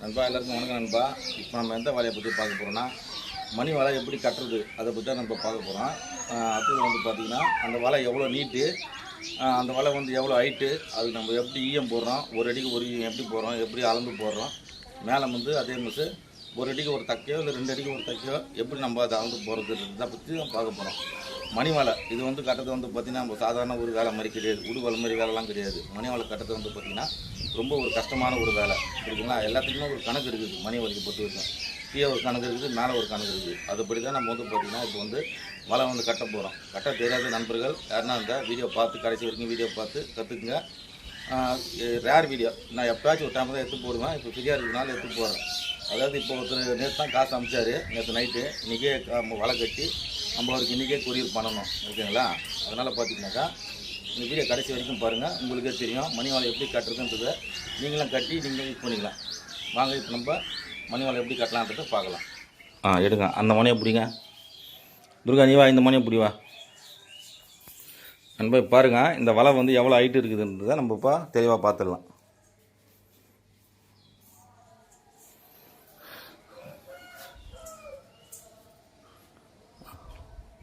நண்பா எல்லாருக்கும் வணக்கம் நண்பா. இப்போ நம்ம எந்த வேலையை பற்றி பார்க்க போகிறோம்னா மணி வலை எப்படி கட்டுறது அதை பற்றி தான் நம்ம பார்க்க போகிறோம் அடுத்தது வந்து பார்த்திங்கன்னா அந்த வலை எவ்வளோ நீட்டு அந்த வலை வந்து எவ்வளோ ஹைட்டு அது நம்ம எப்படி ஈயம் போடுறோம் ஒரு அடிக்கு ஒரு ஈயம் எப்படி போடுறோம் எப்படி அளந்து போடுறோம் மேலே வந்து அதே மாதிரி ஒரு அடிக்கு ஒரு தக்கையோ இல்லை ரெண்டு அடிக்கு ஒரு தக்கையோ எப்படி நம்ம அதை அளந்து போகிறது பற்றி தான் பார்க்க போகிறோம் மணி வலை இது வந்து கட்டுறது வந்து பார்த்திங்கன்னா நம்ம சாதாரண ஒரு வேலை மாதிரி கிடையாது உடு வேலை மாதிரி வேலைலாம் கிடையாது. மணி வலை கட்டுறது வந்து பார்த்திங்கன்னா ரொம்ப ஒரு கஷ்டமான ஒரு வேலை. இருக்குங்களா எல்லாத்துக்குமே ஒரு கணக்கு இருக்குது மணி வரைக்கும் பொறுத்த வரைக்கும். கீழே ஒரு கணக்கு இருக்குது மேலே ஒரு கணக்கு இருக்குது. அதுபடி தான் நம்ம வந்து பார்த்திங்கன்னா இப்போ வந்து வலை வந்து கட்ட போகிறோம் கட்ட தெரியாத நண்பர்கள் யாருன்னா இருந்தால் வீடியோ பார்த்து கடைசி வரைக்கும் வீடியோ பார்த்து கற்றுக்குங்க ரேர் வீடியோ நான் எப்போயாச்சும் ஒரு டைம் தான் எடுத்து போடுவேன். இப்போ ஃப்ரீயாக இருக்கிறதுனால எடுத்து போகிறேன் அதாவது இப்போ ஒருத்தர் நேற்று தான் காசு அமிச்சாரு நேற்று நைட்டு இன்றைக்கே வலை கட்டி நம்மளுக்கு இன்றைக்கே கொரியர் பண்ணணும். ஓகேங்களா? அதனால் பார்த்தீங்கன்னாக்கா இந்த வீடியோ கடைசி வரைக்கும் பாருங்கள் உங்களுக்கே தெரியும். மணி வாழை எப்படி கட்டுறதுன்றதை. நீங்களும் கட்டி நீங்கள் யூஸ் பண்ணிக்கலாம். வாங்க இப்போ நம்ம மணி வாழை எப்படி கட்டலான்றதை பார்க்கலாம். ஆ எடுங்க. அந்த மணியை பிடிங்க. துர்கா நீ வா இந்த மணியை பிடிவா நண்பா பாருங்கள் இந்த வலை வந்து எவ்வளோ ஹைட்டு இருக்குதுன்றதை நம்ம இப்போ தெளிவாக பார்த்துடலாம்.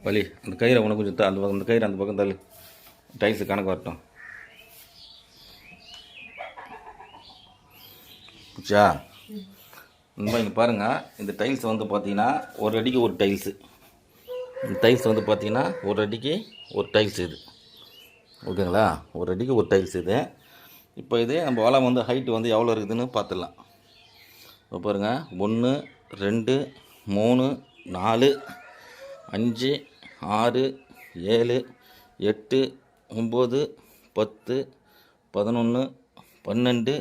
வலி அந்த கயிறை உனக்கு கொஞ்சம் த- அந்த பக்கம் அந்த கயிறு அந்த பக்கம் தள்ளு. டைல்ஸு கணக்கு வரட்டும். புச்சா நண்பா இங்கே பாருங்கள் இந்த டைல்ஸ் வந்து பார்த்தீங்கன்னா ஒரு அடிக்கு ஒரு டைல்ஸு. இந்த டைல்ஸ் வந்து பார்த்தீங்கன்னா ஒரு அடிக்கு ஒரு டைல்ஸ் இது. ஓகேங்களா? ஒரு அடிக்கு ஒரு டைல்ஸ் இது. இப்போ இது நம்ம வளம் வந்து ஹைட்டு வந்து எவ்வளோ இருக்குதுன்னு பார்த்துடலாம் இப்போ பாருங்கள் ஒன்று ரெண்டு மூணு நாலு அஞ்சு ஆறு ஏழு எட்டு ஒம்பது பத்து பதினொன்று பன்னெண்டு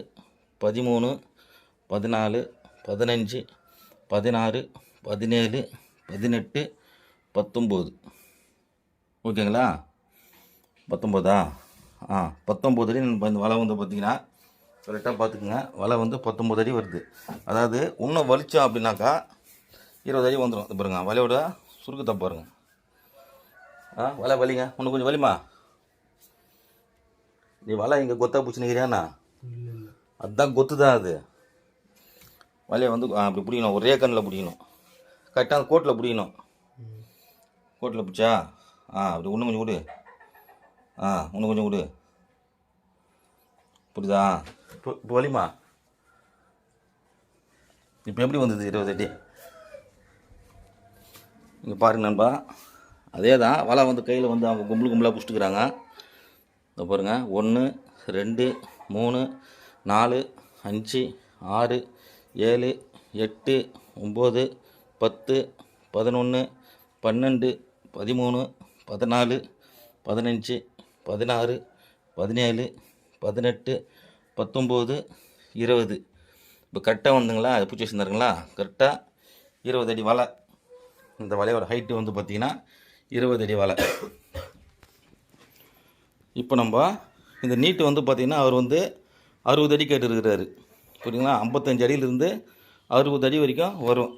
பதிமூணு பதினாலு பதினஞ்சு பதினாறு பதினேழு பதினெட்டு பத்தொம்போது. ஓகேங்களா? பத்தொம்போதா? ஆ பத்தொம்போது அடி நம்ம இந்த வலை வந்து பார்த்திங்கன்னா கரெக்டாக பார்த்துக்குங்க. வலை வந்து பத்தொம்போது அடி வருது. அதாவது இன்னும் வலிச்சோம் அப்படின்னாக்கா இருபது அடி வந்துடும் பாருங்க வலையோட சுருக்கத்தை பாருங்க. ஆ வலை வலிங்க? இன்னும் கொஞ்சம் வலிமா நீ வலை இங்கே கொத்தா பிடிச்சினுக்கிறியாண்ணா அதுதான் கொத்து தான் அது. வலையை வந்து அப்படி பிடிக்கணும். ஒரே கண்ணில் பிடிக்கணும். கரெக்டாக அந்த கோட்டில் பிடிக்கணும். கோட்டில் பிடிச்சா? ஆ அப்படி இன்னும் கொஞ்சம் விடு ஆ இன்னும் கொஞ்சம் விடு புரியுதா? இப்போ இப்போ வலிமா இப்போ எப்படி வந்தது இருபது அடி? இங்கே பாருங்க நண்பா. அதே தான் வலை வந்து கையில் வந்து அவங்க கும்பல் கும்பலாக பிடிச்சிட்டுக்கிறாங்க இதோ பாருங்கள் ஒன்று ரெண்டு மூணு நாலு அஞ்சு ஆறு ஏழு எட்டு ஒம்பது பத்து பதினொன்று பன்னெண்டு பதிமூணு பதினாலு பதினஞ்சு பதினாறு பதினேழு பதினெட்டு பத்தொம்போது இருபது. இப்போ கரெக்டாக வந்துங்களா? அது பூச்சி வச்சுருந்தாருங்களா கரெக்டாக இருபது அடி வலை. இந்த வலையோட ஹைட்டு வந்து பார்த்திங்கன்னா இருபது அடி வலை. இப்போ நம்ம இந்த நீட்டு வந்து பார்த்திங்கன்னா அவர் வந்து அறுபது அடி கேட்டுருக்கிறாரு. புரியுங்களா ஐம்பத்தஞ்சு அடியிலிருந்து அறுபது அடி வரைக்கும் வரும்.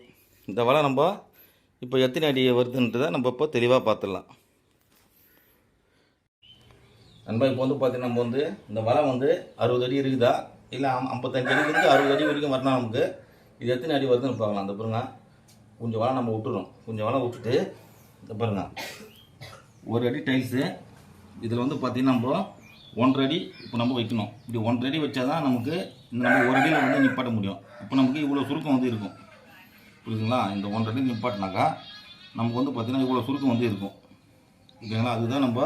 இந்த வலை நம்ம இப்போ எத்தனை அடி வருதுன்றதை நம்ம இப்போ தெளிவாக பார்த்துடலாம். நண்பா இப்போ வந்து பார்த்தீங்கன்னா நம்ம வந்து இந்த வலை வந்து அறுபது அடி இருக்குதா? இல்லை ஐம்பத்தஞ்சு அடியிலேருந்து அறுபது அடி வரைக்கும் வரணும் நமக்கு இது எத்தனை அடி வருதுன்னு பார்க்கலாம். அந்த பாருங்க. கொஞ்சம் வலை நம்ம விட்டுறோம். கொஞ்சம் வலை விட்டுட்டு இந்த பாருங்க. ஒரு அடி டைல்ஸு இதில் வந்து பார்த்தீங்கன்னா நம்ம ஒன்றரை அடி இப்போ நம்ம வைக்கணும். இப்படி ஒன்றரை அடி வச்சா தான் நமக்கு இந்த நம்ம ஒரு அடியில் வந்து நிப்பாட்ட முடியும். இப்போ நமக்கு இவ்வளோ சுருக்கம் வந்து இருக்கும். புரியுதுங்களா? இந்த ஒன்றரை அடி நிப்பாட்டினாக்கா நமக்கு வந்து பார்த்திங்கன்னா இவ்வளோ சுருக்கம் வந்து இருக்கும். ஓகேங்களா? அதுதான் நம்ம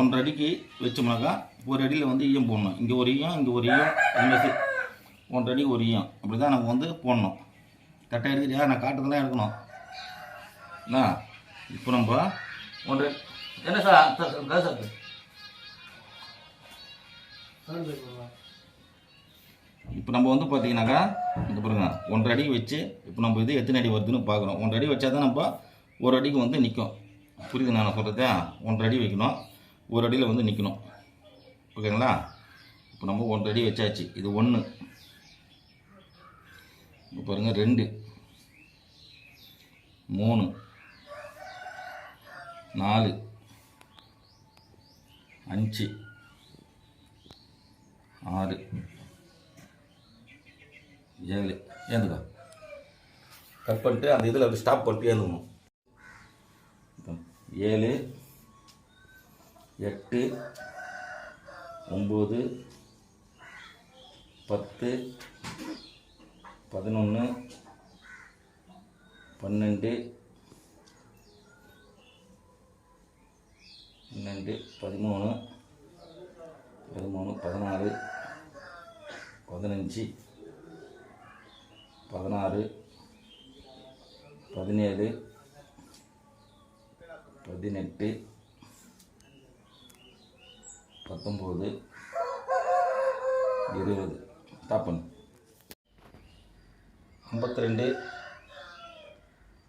ஒன்றரை அடிக்கு வச்சோம்னாக்கா ஒரு அடியில் வந்து ஈயம் போடணும். இங்கே ஒரு ஈயம் இங்கே ஒரு ஈயம் அது ஒன்றரை அடி ஒரு ஈயம். அப்படி தான் நம்ம வந்து போடணும். கரெக்டாக இருக்கிறியா நான் காட்டுறதுலாம் எடுக்கணும். என்ன? இப்போ நம்ம ஒன்றரை என்ன சார், சார் சார். இப்போ நம்ம வந்து பார்த்தீங்கன்னாக்கா இந்த பாருங்க ஒன்றரை அடி வச்சு இப்போ நம்ம இது எத்தனை அடி வருதுன்னு பார்க்குறோம் ஒன்றரை அடி வச்சா தான் நம்ம ஒரு அடிக்கு வந்து நிற்கும் புரியுது நான் சொல்கிறதா ஒன்றரை அடி வைக்கணும். ஒரு அடியில் வந்து நிற்கணும் ஓகேங்களா? இப்போ நம்ம ஒன்றரை அடி வச்சாச்சு. இது ஒன்று இப்போ பாருங்கள் ரெண்டு. மூணு. நாலு. அஞ்சு. ஆறு. ஏழு. ஏந்துக்கோ. கட் பண்ணிட்டு அந்த இதில் அப்படி ஸ்டாப் பண்ணிட்டு ஏந்துக்கணும். ஏழு. எட்டு. ஒம்பது. பத்து. பதினொன்று பன்னெண்டு. பன்னெண்டு. பதிமூணு. பதிமூணு. பதினாறு. பதினஞ்சு பதினாறு பதினேழு பதினெட்டு பத்தொம்போது இருபது. ஸ்டாப் ஐம்பத்தி ரெண்டு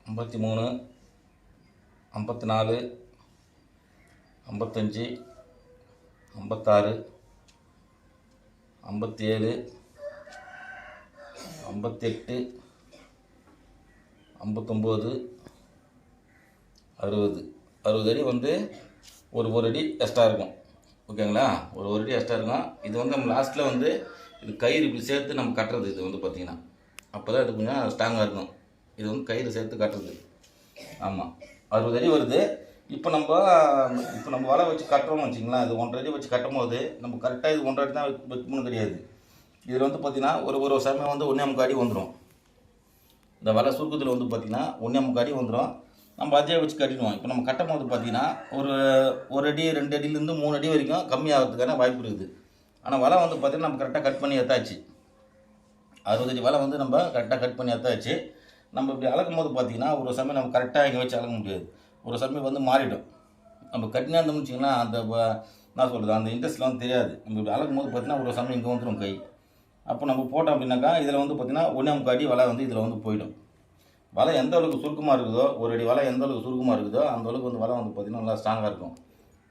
ஐம்பத்தி மூணு ஐம்பத்தி நாலு ஐம்பத்தஞ்சு ஐம்பத்தாறு ஐம்பத்தேழு ஐம்பத்தெட்டு ஐம்பத்தொம்போது அறுபது. அறுபது அடி வந்து ஒரு ஒரு அடி எக்ஸ்ட்ரா இருக்கும். ஓகேங்களா? ஒரு ஒரு அடி எக்ஸ்ட்ரா இருக்கும். இது வந்து நம்ம லாஸ்ட்டில் வந்து இது கயிறு இப்படி சேர்த்து நம்ம கட்டுறது இது வந்து பார்த்திங்கன்னா அப்போ தான் இது கொஞ்சம் ஸ்ட்ராங்காக இருக்கும். இது வந்து கயிறு சேர்த்து கட்டுறது. ஆமாம் அறுபது அடி வருது. இப்போ நம்ம இப்போ நம்ம வலை வச்சு கட்டுறோம்னு வச்சிங்களேன் இது ஒன்றரை அடி வச்சு கட்டும் போது நம்ம கரெக்டாக இது ஒன்றரை அடி தான் வைக்கணும்னு கிடையாது. இதில் வந்து பார்த்திங்கன்னா ஒரு ஒரு சமயம் வந்து ஒன்றே முக்காடி அடி வந்துடும் இந்த வலை சுருக்கத்தில் வந்து பார்த்திங்கன்னா ஒன்றே முக்காடி அடி வந்துடும் நம்ம அதே வச்சு கட்டிடுவோம். இப்போ நம்ம கட்டும் போது பார்த்திங்கன்னா ஒரு ஒரு அடி ரெண்டு அடியிலேருந்து மூணு அடி வரைக்கும் கம்மியாகிறதுக்கான வாய்ப்பு இருக்குது. ஆனால் வலை வந்து பார்த்திங்கன்னா நம்ம கரெக்டாக கட் பண்ணி எத்தாச்சு அறுபத்தஞ்சு வலை வந்து நம்ம கரெக்டாக கட் பண்ணி எத்தாச்சு நம்ம இப்படி அளக்கும் போது பார்த்தீங்கன்னா ஒரு சமயம் நம்ம கரெக்டாக இங்கே வச்சு அளக்க முடியாது. ஒரு சமயம் வந்து மாறிடும். நம்ம கட்டினா இருந்தோம்னு வச்சிங்கன்னா அந்த என்ன சொல்கிறது அந்த இன்ட்ரெஸ்ட்லாம் வந்து தெரியாது. நம்ம இப்படி அளக்கும் போது பார்த்தீங்கன்னா ஒரு சமயம் இங்கே வந்துடும் கை. அப்போ நம்ம போட்டோம் அப்படின்னாக்கா இதில் வந்து பார்த்திங்கன்னா ஒன்றே முக்கால் அடி வலை வந்து இதில் வந்து போயிடும். வலை எந்த அளவுக்கு சுருக்கமாக இருக்குதோ ஒரு அடி வலை எந்த அளவுக்கு சுருக்கமாக இருக்குதோ அந்த அளவுக்கு வந்து வலை வந்து பார்த்திங்கன்னா நல்லா ஸ்ட்ராங்காக இருக்கும்.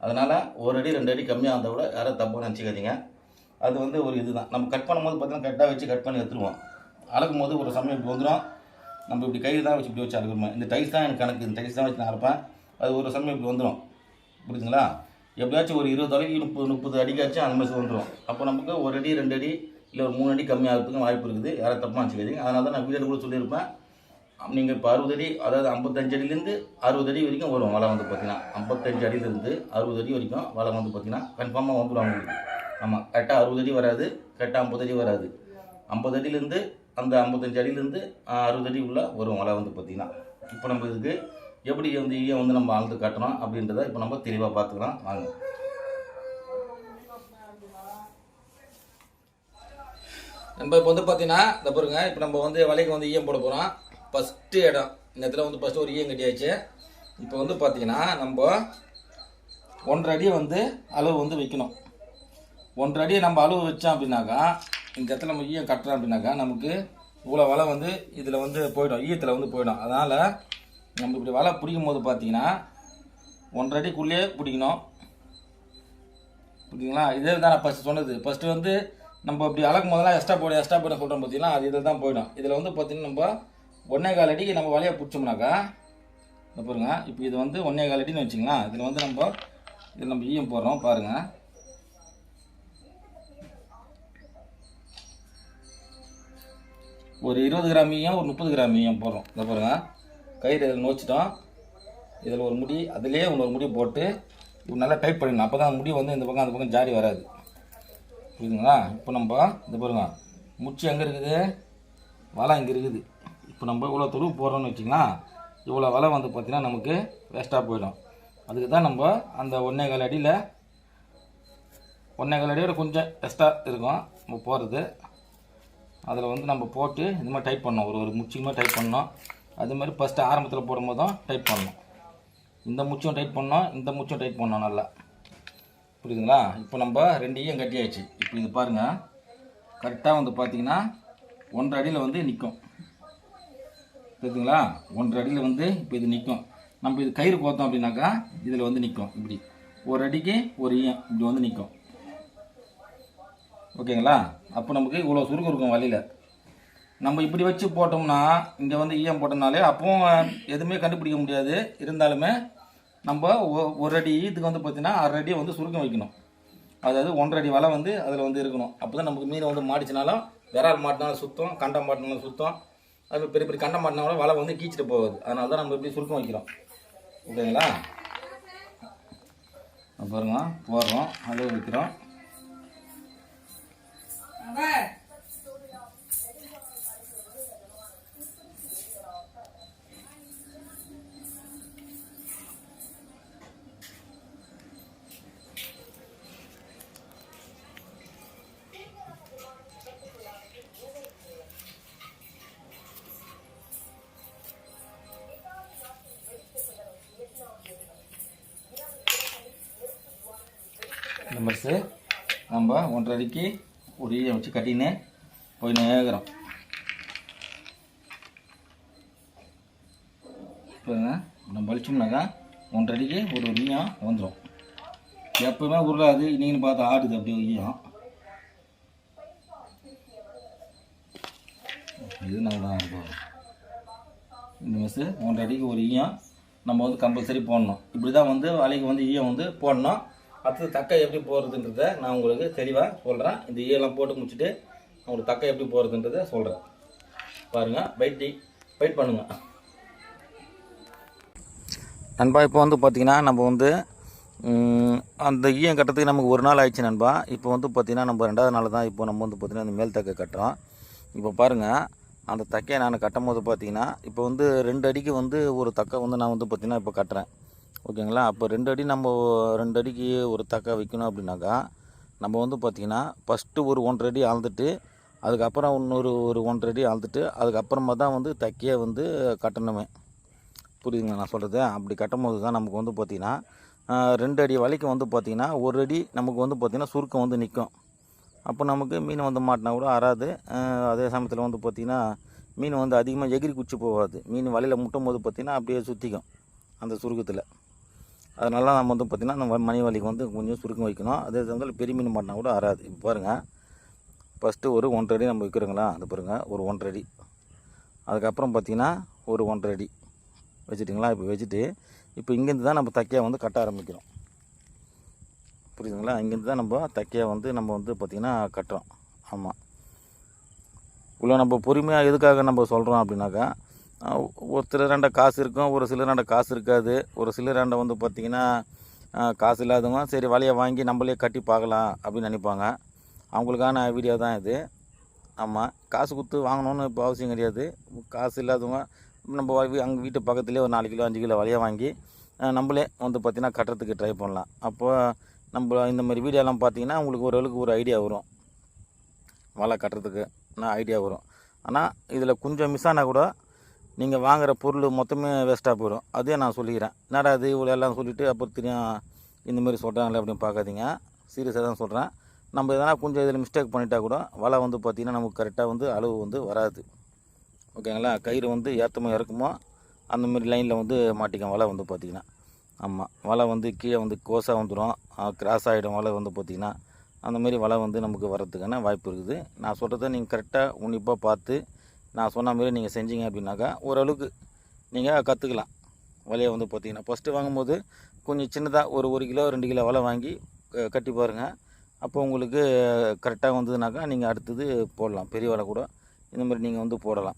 அதனால் ஒரு அடி ரெண்டு அடி கம்மியாக இருந்தால் கூட யாரும் தப்பாக நினச்சிக்காதீங்க. அது வந்து ஒரு இதுதான். நம்ம கட் பண்ணும்போது பார்த்தீங்கன்னா கரெக்டாக வச்சு கட் பண்ணி எடுத்துருவோம். அளக்கும் போது ஒரு சமயம் இப்படி வந்துடும் நம்ம இப்படி கையில் தான் வச்சு இப்படி வச்சு அறுக்கணும் இந்த டைஸ் தான் எனக்கு கணக்கு. இந்த டைஸ் தான் வச்சு நான் அறுப்பேன். அது ஒரு சமயம் இப்படி வந்துடும். புரியுதுங்களா? எப்படியாச்சும் ஒரு இருபது அடிக்கு முப்பது முப்பது அடிக்காச்சும் அந்த மாதிரி வந்துடும். அப்போ நமக்கு ஒரு அடி ரெண்டு அடி இல்லை ஒரு மூணு அடி கம்மியாகிறதுக்கு வாய்ப்பு இருக்குது. யாரும் தப்பாக வச்சுக்காதீங்க அதனால தான் நான் வீடியோ கூட சொல்லியிருப்பேன். நீங்கள் இப்போ அறுபது அடி அதாவது ஐம்பத்தஞ்சு அடியிலேருந்து அறுபது அடி வரைக்கும் வரும் வலை வந்து பார்த்தீங்கன்னா. ஐம்பத்தஞ்சு அடியிலேருந்து அறுபது அடி வரைக்கும் வலை வந்து பார்த்தீங்கன்னா கன்ஃபார்மாக வந்துடும் அவங்களுக்கு. ஆமாம் கரெக்டாக அறுபது அடி வராது கரெக்டாக ஐம்பது அடி வராது. ஐம்பது அடியிலேருந்து அந்த ஐம்பத்தஞ்சு அடியிலேருந்து அறுபது அடி உள்ள வரும் வலை வந்து பார்த்தீங்கன்னா இப்போ நம்ம இதுக்கு எப்படி வந்து ஈயம் வந்து நம்ம அளந்து கட்டணும் அப்படின்றத இப்போ நம்ம தெளிவாக பார்த்துக்கலாம். வாங்க. நம்ம இப்போ வந்து பார்த்தீங்கன்னா இந்த பாருங்க இப்போ நம்ம வந்து வலைக்கு வந்து ஈயம் போட போகிறோம் ஃபஸ்ட்டு இடம். இந்த இடத்துல வந்து ஃபஸ்ட்டு ஒரு ஈயம் கட்டியாச்சு. இப்போ வந்து பார்த்தீங்கன்னா நம்ம ஒன்றரை அடி வந்து அளவு வந்து வைக்கணும். ஒன்றரை அடி நம்ம அளவு வச்சோம் அப்படின்னாக்கா இந்த இடத்துல நம்ம ஈயம் கட்டுறோம் அப்படின்னாக்கா நமக்கு இவ்வளோ வலை வந்து இதில் வந்து போயிடும் ஈயத்தில் வந்து போயிடும். அதனால் நம்ம இப்படி வலை பிடிக்கும் போது பார்த்தீங்கன்னா ஒன்றரை அடிக்குள்ளேயே பிடிக்கணும். புரியுதுங்களா? இதே தான் நான் ஃபஸ்ட்டு சொன்னது. ஃபஸ்ட்டு வந்து நம்ம இப்படி அளக்கும் போதெல்லாம் எக்ஸ்ட்ரா போட எக்ஸ்ட்ரா போட சொல்கிறோம் பார்த்தீங்கன்னா அது இதில் தான் போயிடும். இதில் வந்து பார்த்தீங்கன்னா நம்ம ஒன்றே கால் அடிக்கு நம்ம வலையை பிடிச்சோம்னாக்கா இந்த பாருங்க இப்போ இது வந்து ஒன்றே கால் அடின்னு வச்சிங்களா இதில் வந்து நம்ம இதில் நம்ம ஈயம் போடுறோம் பாருங்கள் ஒரு இருபது கிராம் ஈயம் ஒரு முப்பது கிராம் ஈயம் போடுறோம். இந்த பாருங்க. கயிறு இதில் நோச்சிட்டோம் இதில் ஒரு முடி அதிலே இன்னொரு முடி போட்டு இப்போ நல்லா டைட் பண்ணிடணும். அப்போ தான் முடி வந்து இந்த பக்கம் அந்த பக்கம் ஜாரி வராது. புரியுதுங்களா? இப்போ நம்ம இந்த பாருங்க. முச்சி எங்கே இருக்குது? வலை இங்கே இருக்குது. இப்போ நம்ம இவ்வளோ துருவு போடுறோம்னு வச்சிங்களா இவ்வளோ வலை வந்து பார்த்திங்கன்னா நமக்கு வேஸ்ட்டாக போயிடும். அதுக்கு தான் நம்ம அந்த ஒன்றே கால் அடியில் ஒன்றே கால் அடியோட கொஞ்சம் எக்ஸ்ட்ரா இருக்கும். நம்ம போடுறது. அதில் வந்து நம்ம போட்டு இது மாதிரி டைப் பண்ணோம் ஒரு ஒரு முச்சியமாக டைப் பண்ணோம் அது மாதிரி ஃபஸ்ட்டு ஆரம்பத்தில் போடும்போது தான் டைப் பண்ணோம் இந்த முச்சும் டைட் பண்ணோம் இந்த முச்சும் டைட் பண்ணோம் நல்லா. புரியுதுங்களா? இப்போ நம்ம ரெண்டு ஈயம் கட்டியாச்சு. இப்போ இது பாருங்கள் கரெக்டாக வந்து பார்த்தீங்கன்னா ஒன்றரை அடியில் வந்து நிற்கும் புரியுதுங்களா? ஒன்றரை அடியில் வந்து இப்போ இது நிற்கும் நம்ம இது கயிறு கோத்தோம் அப்படின்னாக்கா இதில் வந்து நிற்கும் இப்படி. ஒரு அடிக்கு ஒரு ஈயம். இப்படி வந்து நிற்கும் ஓகேங்களா? அப்போ நமக்கு இவ்வளோ சுருக்கம் இருக்கும் வழியில். நம்ம இப்படி வச்சு போட்டோம்னா இங்கே வந்து ஈயம் போட்டோம்னாலே அப்பவும் எதுவுமே கண்டுபிடிக்க முடியாது. இருந்தாலுமே நம்ம ஒ- ஒரு அடி ஈத்துக்கு வந்து பார்த்தீங்கன்னா அரை அடி வந்து சுருக்கம் வைக்கணும். அதாவது ஒன்றரை அடி வலை வந்து அதில் வந்து இருக்கணும். அப்போ தான் நமக்கு மீன் வந்து மாடிச்சினாலும் விரால் மாட்டினாலும் சுத்தம் கண்டம் மாட்டினாலும் சுத்தம். அது பெரிய பெரிய கண்டம் மாட்டினா கூட வலை வந்து கீச்சிட்டு போகாது. அதனால தான் நம்ம இப்படி சுருக்கம் வைக்கிறோம். ஓகேங்களா? அப்ப பாருங்க போடுறோம் அளவு வைக்கிறோம். மெம்பர்ஸு நம்ம ஒன்றரை ஒரு ஈரம் வச்சு கட்டின்னு போய் நேகிறோம் பாருங்க நம்ம வலிச்சோம்னாக்கா ஒன்றரை அடிக்கு ஒரு ஒரு ஈயம் வந்துடும் எப்பவுமே உருளாது இன்னைக்குன்னு பார்த்தா ஆடுது அப்படியே ஈயம். இது நல்லா தான் இருக்கும். இந்த மிஸ்ஸு ஒன்றரை அடிக்கு ஒரு ஈயம் நம்ம வந்து கம்பல்சரி போடணும். இப்படி தான் வந்து வலைக்கு வந்து ஈயம் வந்து போடணும். அடுத்தது தக்கை எப்படி போகிறதுன்றத நான் உங்களுக்கு தெளிவாக சொல்கிறேன் இந்த e ஈயெல்லாம் போட்டு முடிச்சுட்டு உங்களுக்கு தக்கை எப்படி போடுறதுன்றத சொல்கிறேன் பாருங்கள் வெயிட் வெயிட் பண்ணுங்கள் நண்பா இப்போ வந்து பார்த்திங்கன்னா நம்ம வந்து அந்த e ஈயம் கட்டுறதுக்கு நமக்கு ஒரு நாள் ஆயிடுச்சு நண்பா. இப்போ வந்து பார்த்திங்கன்னா நம்ம ரெண்டாவது நாள் தான் இப்போ நம்ம வந்து பார்த்திங்கன்னா அந்த மேல் தக்கை கட்டுறோம். இப்போ பாருங்கள் அந்த தக்கையை நான் கட்டும் போது பார்த்தீங்கன்னா இப்போ வந்து ரெண்டு அடிக்கு வந்து ஒரு தக்கை வந்து நான் வந்து பார்த்தீங்கன்னா இப்போ கட்டுறேன். ஓகேங்களா? அப்போ ரெண்டு அடி நம்ம ரெண்டு அடிக்கு ஒரு தக்காய் வைக்கணும் அப்படின்னாக்கா நம்ம வந்து பார்த்திங்கன்னா ஃபஸ்ட்டு ஒரு ஒன்றரை அடி ஆழ்ந்துட்டு அதுக்கப்புறம் இன்னொரு ஒரு ஒன்றரை அடி ஆழ்ந்துட்டு அதுக்கப்புறமா தான் வந்து தக்கையை வந்து கட்டணுமே. புரியுதுங்களா நான் சொல்கிறது அப்படி கட்டும்போது தான் நமக்கு வந்து பார்த்திங்கன்னா ரெண்டு அடி வலைக்கு வந்து பார்த்திங்கன்னா ஒரு அடி நமக்கு வந்து பார்த்திங்கன்னா சுருக்கம் வந்து நிற்கும் அப்போ நமக்கு மீன் வந்து மாட்டினா கூட அறாது. அதே சமயத்தில் வந்து பார்த்திங்கன்னா மீன் வந்து அதிகமாக எகிரி குச்சி போகாது. மீன் வலையில் முட்டும் போது பார்த்திங்கன்னா அப்படியே சுற்றிக்கும் அந்த சுருக்கத்தில். அதனால நம்ம வந்து பார்த்திங்கன்னா அந்த மணி வலிக்கு வந்து கொஞ்சம் சுருக்கம் வைக்கணும். அதே சமயத்தில் பெரிய மீன் மாட்டினா கூட அறாது இப்போ பாருங்கள் ஃபஸ்ட்டு ஒரு ஒன்றரை அடி நம்ம வைக்கிறோங்களா? அது பாருங்கள் ஒரு ஒன்றரை அடி. அதுக்கப்புறம் பார்த்திங்கன்னா ஒரு ஒன்றரை அடி. வச்சுட்டிங்களா? இப்போ வச்சுட்டு இப்போ இங்கேருந்து தான் நம்ம தக்கையை வந்து கட்ட ஆரம்பிக்கிறோம். புரியுதுங்களா? இங்கேருந்து தான் நம்ம தக்கையை வந்து நம்ம வந்து பார்த்திங்கன்னா கட்டுறோம். ஆமாம் இவ்வளோ நம்ம பொறுமையாக எதுக்காக நம்ம சொல்கிறோம் அப்படின்னாக்கா ஒரு சிலராண்ட காசு இருக்கும் ஒரு சிலராண்ட காசு இருக்காது. ஒரு சிலராண்ட வந்து பார்த்திங்கன்னா காசு இல்லாதவங்க சரி வலையை வாங்கி நம்மளே கட்டி பார்க்கலாம் அப்படின்னு நினைப்பாங்க. அவங்களுக்கான வீடியோ தான் இது. ஆமாம் காசு கொடுத்து வாங்கணும்னு இப்போ அவசியம் கிடையாது. காசு இல்லாதவங்க நம்ம அங்கே வீட்டு பக்கத்துலேயே ஒரு நாலு கிலோ அஞ்சு கிலோ வலையை வாங்கி நம்மளே வந்து பார்த்திங்கன்னா கட்டுறதுக்கு ட்ரை பண்ணலாம். அப்போ நம்ம இந்த மாதிரி வீடியோலாம் பார்த்தீங்கன்னா உங்களுக்கு ஓரளவுக்கு ஒரு ஐடியா வரும். வலை கட்டுறதுக்கு நான் ஐடியா வரும். ஆனால் இதில் கொஞ்சம் மிஸ் ஆனால் கூட நீங்கள் வாங்குகிற பொருள் மொத்தமே வேஸ்ட்டாக போயிடும். அதே நான் சொல்லிக்கிறேன். என்னடா அது இவ்வளோ எல்லாம் சொல்லிவிட்டு அப்புறம் தெரியும் இந்தமாரி சொல்கிறாங்களே அப்படின்னு பார்க்காதீங்க. சீரியஸாக தான் சொல்கிறேன் நம்ம எதனா கொஞ்சம் இதில் மிஸ்டேக் பண்ணிட்டா கூட வலை வந்து பார்த்திங்கன்னா நமக்கு கரெக்டாக வந்து அளவு வந்து வராது. ஓகேங்களா கயிறு வந்து ஏற்றமோ இறக்குமோ அந்தமாரி லைனில் வந்து மாட்டிக்கும் வலை வந்து பார்த்திங்கன்னா ஆமாம் வலை வந்து கீழே வந்து கோஸாக வந்துடும் கிராஸ் ஆகிடும் வலை வந்து பார்த்திங்கன்னா அந்தமாரி வலை வந்து நமக்கு வர்றதுக்கான வாய்ப்பு இருக்குது. நான் சொல்கிறத நீங்கள் கரெக்டாக உன்னிப்பாக பார்த்து நான் சொன்ன மாதிரி நீங்கள் செஞ்சீங்க அப்படின்னாக்கா ஓரளவுக்கு நீங்கள் கற்றுக்கலாம் வலையை வந்து பார்த்தீங்கன்னா ஃபஸ்ட்டு வாங்கும்போது கொஞ்சம் சின்னதாக ஒரு ஒரு கிலோ ரெண்டு கிலோ வலை வாங்கி க- கட்டி பாருங்கள் அப்போ உங்களுக்கு கரெக்டாக வந்ததுனாக்கா நீங்கள் அடுத்தது போடலாம். பெரிய வலை கூட இந்த மாதிரி நீங்கள் வந்து போடலாம்.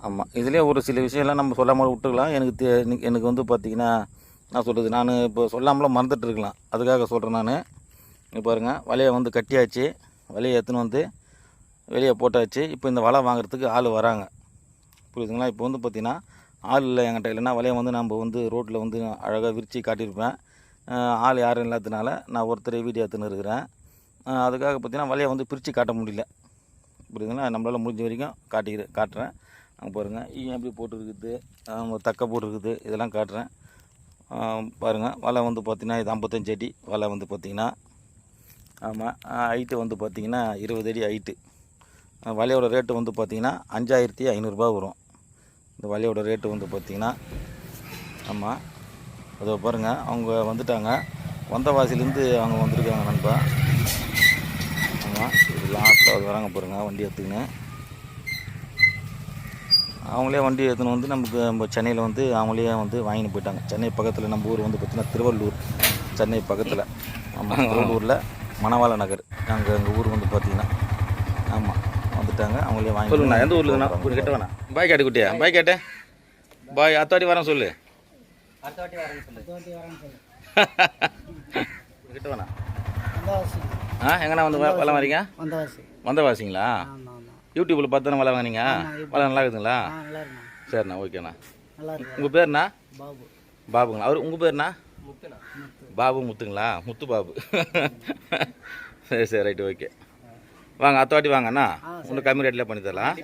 ஆமாம் இதுலேயே ஒரு சில விஷயம்லாம் நம்ம சொல்லாமல் விட்டுக்கலாம் எனக்கு தெ எனக்கு- எனக்கு வந்து பார்த்திங்கன்னா நான் சொல்கிறது நான் இப்போ சொல்லாமலாம் மறந்துட்டு இருக்கலாம். அதுக்காக சொல்கிறேன் நான். இங்கே பாருங்கள் வலையை வந்து கட்டியாச்சு. வலையை எடுத்துன்னு வந்து வெளியே போட்டாச்சு. இப்போ இந்த வலை வாங்குறதுக்கு ஆள் வராங்க. புரியுதுங்களா? இப்போ வந்து பார்த்திங்கன்னா ஆள் இல்லை என்கிட்ட இல்லைன்னா வலையை வந்து நம்ம வந்து ரோட்டில் வந்து அழகாக விரித்து காட்டியிருப்பேன். ஆள் யாரும் இல்லாததுனால நான் ஒருத்தர் வீடியோ எடுத்துன்னு இருக்கிறேன். அதுக்காக பார்த்தீங்கன்னா வலையை வந்து பிரித்து காட்ட முடியல. புரியுதுங்களா? நம்மளால் முடிஞ்ச வரைக்கும் காட்டிக்கிற காட்டுறேன். அங்கே பாருங்கள் ஈயம் எப்படி போட்டுருக்குது? தக்க தக்கை போட்டுருக்குது. இதெல்லாம் காட்டுறேன். பாருங்கள் வலை வந்து பார்த்திங்கன்னா இது ஐம்பத்தஞ்சு அடி வலை வந்து பார்த்திங்கன்னா ஆமாம் ஹைட்டு வந்து பார்த்திங்கன்னா இருபது அடி ஹைட்டு வலையோட ரேட்டு வந்து பார்த்திங்கன்னா அஞ்சாயிரத்தி ஐநூறுரூபா வரும். இந்த வலையோட ரேட்டு வந்து பார்த்திங்கன்னா ஆமாம் அதை பாருங்கள் அவங்க வந்துட்டாங்க. வந்தவாசிலேருந்து அவங்க வந்திருக்காங்க நண்பா. ஆமாம் இது லாஸ்ட்டில் வராங்க பாருங்கள் வண்டி எடுத்துக்கின்னு. அவங்களே வண்டி எடுத்துன்னு வந்து நமக்கு நம்ம சென்னையில் வந்து அவங்களே வந்து வாங்கிட்டு போயிட்டாங்க. சென்னை பக்கத்தில் நம்ம ஊர் வந்து பார்த்திங்கன்னா திருவள்ளூர் சென்னை பக்கத்தில். ஆமாம் திருவள்ளூரில் மணவாள நகர். அங்கே எங்கள் ஊர் வந்து பார்த்திங்கன்னா வந்துட்டாங்க அவங்களே வாங்கி சொல்லுங்கண்ணா எந்த ஊர்ல இருந்தா கொஞ்சம் கிட்ட வேணா பாய் கேட்டு குட்டியா? பாய் கேட்டே. பாய் அத்தாடி வரேன் சொல்லு. அடுத்த வாட்டி வரேன்னு சொல்லு. கிட்ட வேணா வந்தவாசி. ஆ எங்கண்ணா வந்து வ- வலை வரீங்க வந்தவாசி. வந்தவாசிங்களா? யூடியூப்பில் பார்த்து தானே வலை வாங்கினீங்க? வலை நல்லா இருக்குதுங்களா? சரிண்ணா ஓகேண்ணா. உங்கள் பேர்ண்ணா? பாபு. பாபுங்களா. அவர் உங்கள் பேர்ண்ணா? பாபு முத்துங்களா? முத்து பாபு. சரி சரி ரைட்டு ஓகே. வாங்க அத்த வாட்டி வாங்கண்ணா இன்னும் கம்மி ரேட்டில் பண்ணி தரலாம்